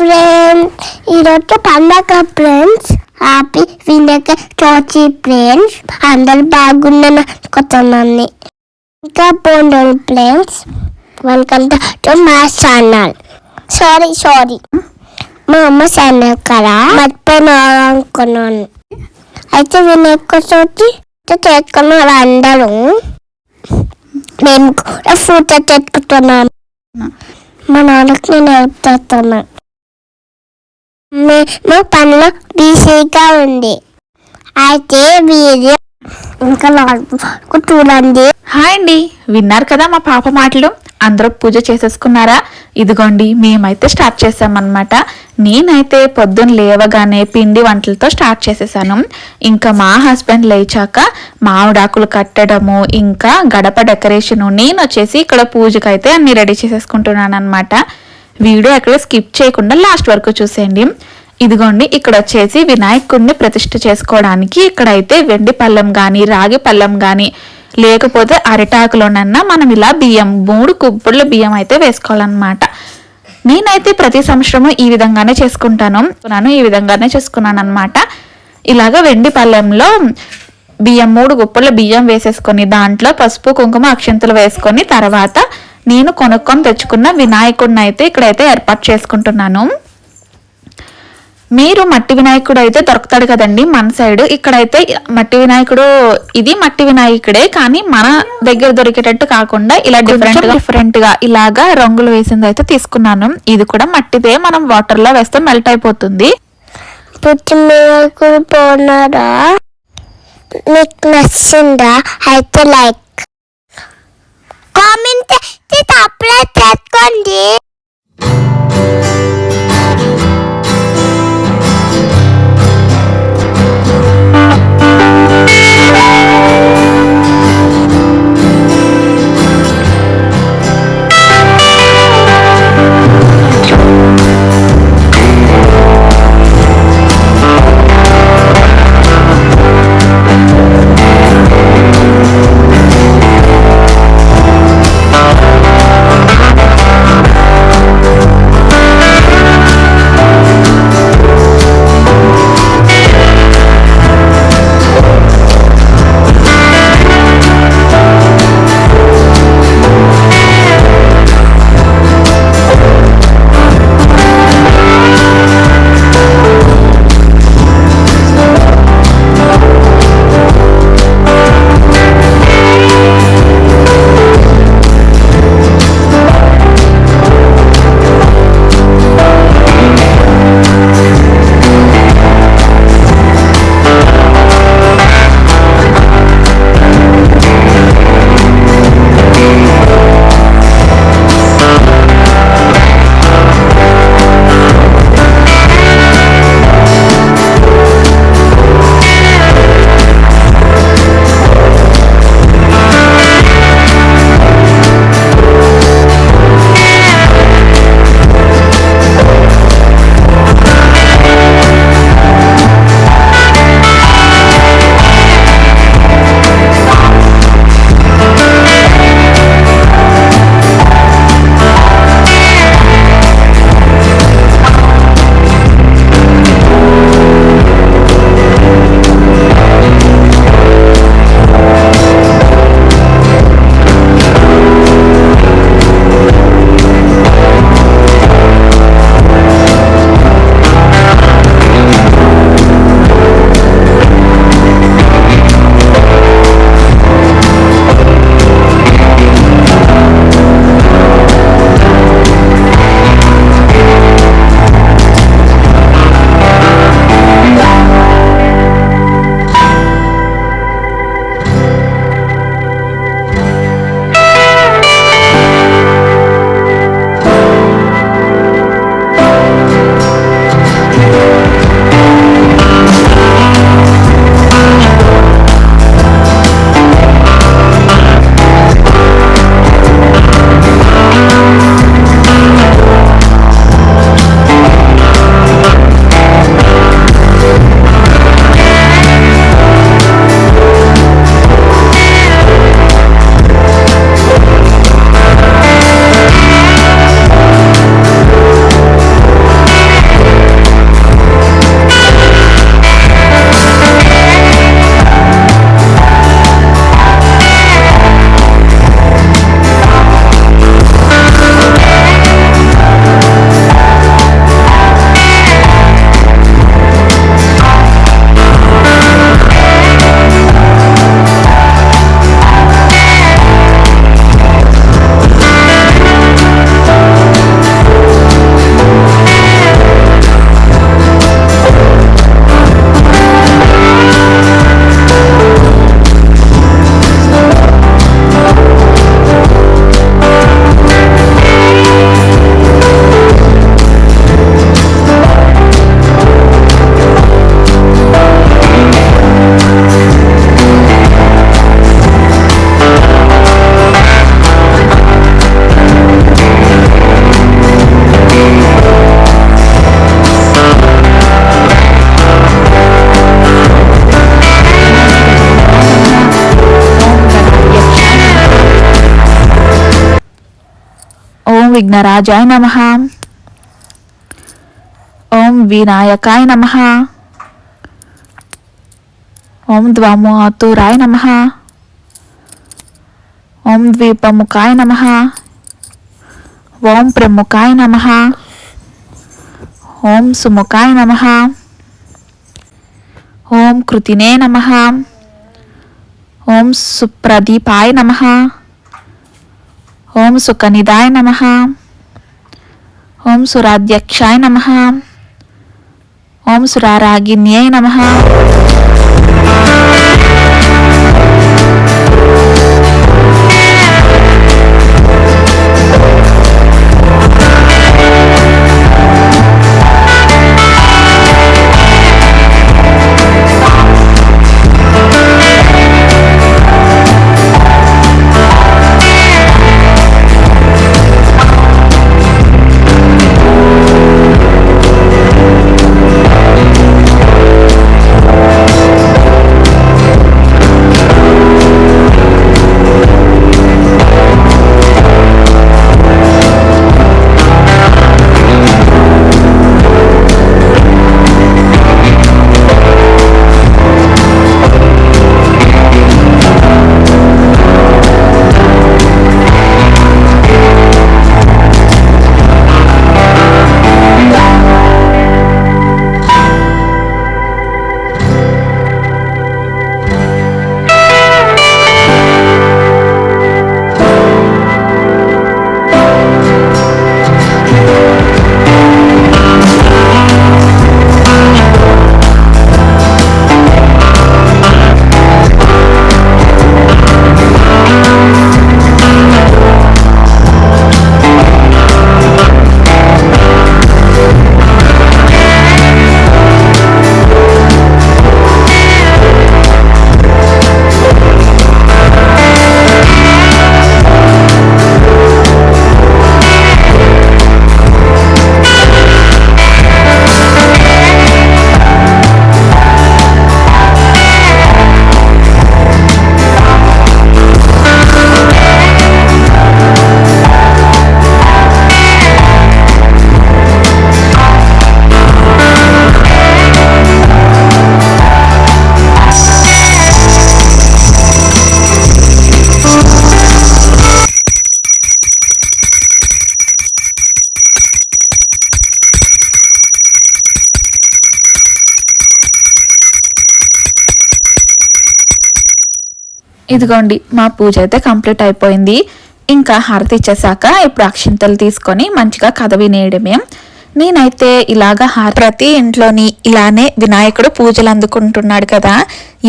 Friends ఈరోజు పండగ friends happy Vinayaka చోచి ఫ్రెండ్స్ అందరు బాగున్నాను అనుకుంటున్నాను ఇంకా బోండల్ ఫ్రెండ్స్ వెల్కమ్ టు మా ఛానల్ సారీ సారీ మా అమ్మ ఛానల్ కదా మర్చిపోయినా అనుకున్నాను అయితే వినాయక చోటి చేసుకున్నారు అందరూ మేము కూడా ఫ్రూట్ తెచ్చుకుంటున్నాను మా నాన్నకి నేను హెల్ప్ మేము పనిలో బిజీగా ఉంది. అయితే మీరు ఇంకా చూడండి హాయ్ అండి. విన్నారు కదా మా పాప మాటలు? అందరూ పూజ చేసేసుకున్నారా? ఇదిగోండి మేమైతే స్టార్ట్ చేసామన్నమాట. నేనైతే పొద్దున్న లేవగానే పిండి వంటలతో స్టార్ట్ చేసేసాను. ఇంకా మా హస్బెండ్ లేచాక మామిడాకులు కట్టడము ఇంకా గడప డెకరేషన్ నేను వచ్చేసి ఇక్కడ పూజకైతే అన్ని రెడీ చేసేసుకుంటున్నాను అనమాట వీడియో ఎక్కడ స్కిప్ చేయకుండా లాస్ట్ వరకు చూసేయండి. ఇదిగోండి ఇక్కడ వచ్చేసి వినాయకుడిని ప్రతిష్ఠ చేసుకోవడానికి ఇక్కడైతే వెండి పళ్ళెం కానీ రాగి పళ్ళెం కానీ లేకపోతే అరిటాకులోనన్నా మనం ఇలా బియ్యం మూడు కుప్పళ్ళ బియ్యం అయితే వేసుకోవాలన్నమాట. నేనైతే ప్రతి సంవత్సరము ఈ విధంగానే చేసుకుంటాను. నేను ఈ విధంగానే చేసుకున్నాను అనమాట ఇలాగ వెండి పళ్ళెంలో బియ్యం మూడు గుప్పల బియ్యం వేసేసుకొని దాంట్లో పసుపు కుంకుమ అక్షంతలు వేసుకొని తర్వాత నేను కొనుక్కొని తెచ్చుకున్న వినాయకుడిని అయితే ఇక్కడైతే ఏర్పాటు చేసుకుంటున్నాను. మీరు మట్టి వినాయకుడు అయితే దొరుకుతాడు కదండి మన సైడ్. ఇక్కడైతే మట్టి వినాయకుడు ఇది మట్టి వినాయకుడే కానీ మన దగ్గర దొరికేటట్టు కాకుండా ఇలా డిఫరెంట్ డిఫరెంట్గా ఇలాగా రంగులు వేసింది అయితే తీసుకున్నాను. ఇది కూడా మట్టిదే మనం వాటర్లో వేస్తే మెల్ట్ అయిపోతుంది. మీకు నచ్చిందా? అయితే like కామెంట్ చేసి అప్లై చేసుకోండి విఘ్నరాజాయ నమ. ఓం వినాయకాయ నమ. ఓం ద్వమాతురాయ నమ. ఓం ద్వీపముఖాయ నమ. ఓం ప్రముఖాయ నమ. ఓం సుముఖాయ నమ. ఓం కృతినే నమ. ఓం సుప్రదీపాయ నమ. ఓం సుఖనిదాయ నమ. ఓం సురాధ్యక్షాయ నమ. ఓం సురారాగిన్యై నమ. ఇదిగోండి మా పూజ అయితే కంప్లీట్ అయిపోయింది. ఇంకా హారతి ఇచ్చేసాక ఇప్పుడు అక్షింతలు తీసుకొని మంచిగా కథ వినేయడమే. నేనైతే ఇలాగా ప్రతి ఇంట్లోని ఇలానే వినాయకుడు పూజలు అందుకుంటున్నాడు కదా.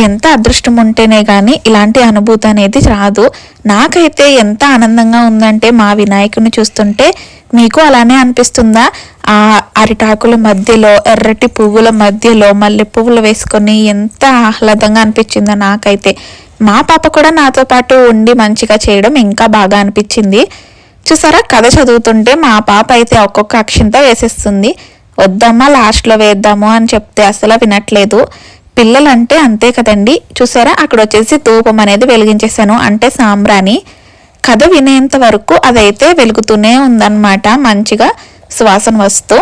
ఎంత అదృష్టం ఉంటేనే కానీ ఇలాంటి అనుభూతి అనేది రాదు. నాకైతే ఎంత ఆనందంగా ఉందంటే మా వినాయకుడిని చూస్తుంటే మీకు అలానే అనిపిస్తుందా? ఆ అరిటాకుల మధ్యలో ఎర్రటి పువ్వుల మధ్యలో మల్లె పువ్వులు వేసుకొని ఎంత ఆహ్లాదంగా అనిపించిందో నాకైతే. మా పాప కూడా నాతో పాటు ఉండి మంచిగా చేయడం ఇంకా బాగా అనిపించింది. చూసారా? కథ చదువుతుంటే మా పాప అయితే ఒక్కొక్క అక్షంతో వేసేస్తుంది. వద్దమ్మా లాస్ట్లో వేద్దాము అని చెప్తే అసలు వినట్లేదు. పిల్లలంటే అంతే కదండి. చూసారా? అక్కడ వచ్చేసి ధూపం అనేది వెలిగించేశాను. అంటే సాంబ్రాణి. కథ వినేంత వరకు అదైతే వెలుగుతూనే ఉందన్నమాట. మంచిగా సువాసన వస్తూ.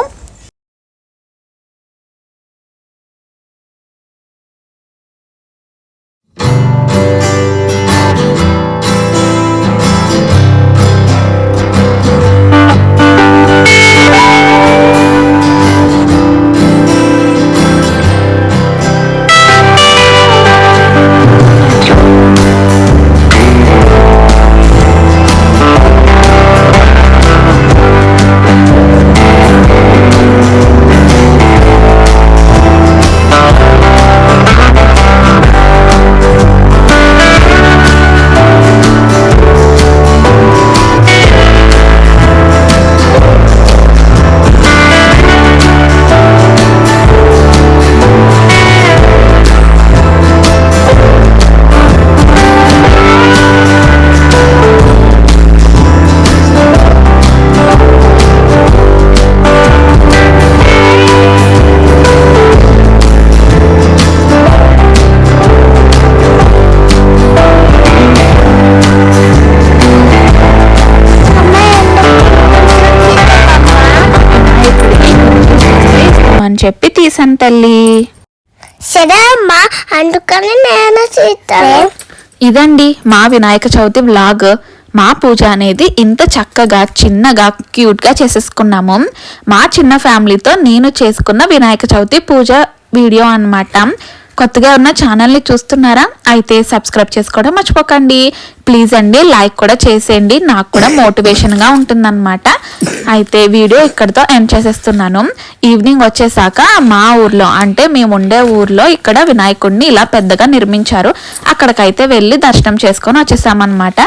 అని చెప్పి తీసాను తల్లి. సరే అమ్మా అందుకని నేను చేస్తాను ఇదండి మా వినాయక చవితి వ్లాగ్. మా పూజ అనేది ఇంత చక్కగా చిన్నగా క్యూట్గా చేసేసుకున్నాము. మా చిన్న ఫ్యామిలీతో నేను చేసుకున్న వినాయక చవితి పూజ వీడియో అన్నమాట. కొత్తగా ఉన్న ఛానల్ని చూస్తున్నారా? అయితే సబ్స్క్రైబ్ చేసుకోవడం మర్చిపోకండి. ప్లీజ్ అండి లైక్ కూడా చేసేయండి. నాకు కూడా మోటివేషన్గా ఉంటుందన్నమాట. అయితే వీడియో ఇక్కడితో ఎండ్ చేసేస్తున్నాను. ఈవినింగ్ వచ్చేసాక మా ఊర్లో అంటే మేము ఉండే ఊర్లో ఇక్కడ వినాయకుడిని ఇలా పెద్దగా నిర్మించారు. అక్కడికైతే వెళ్ళి దర్శనం చేసుకొని వచ్చేసామన్నమాట.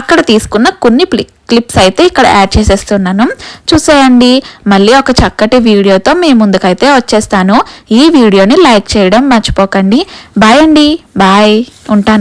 అక్కడ తీసుకున్న కొన్ని ప్లిక్ క్లిప్స్ అయితే ఇక్కడ యాడ్ చేసేస్తున్నాను. చూసేయండి. మళ్ళీ ఒక చక్కటి వీడియోతో మీ ముందుకైతే వచ్చేస్తాను. ఈ వీడియోని లైక్ చేయడం మర్చిపోకండి. బాయ్ అండి. బాయ్. ఉంటాను.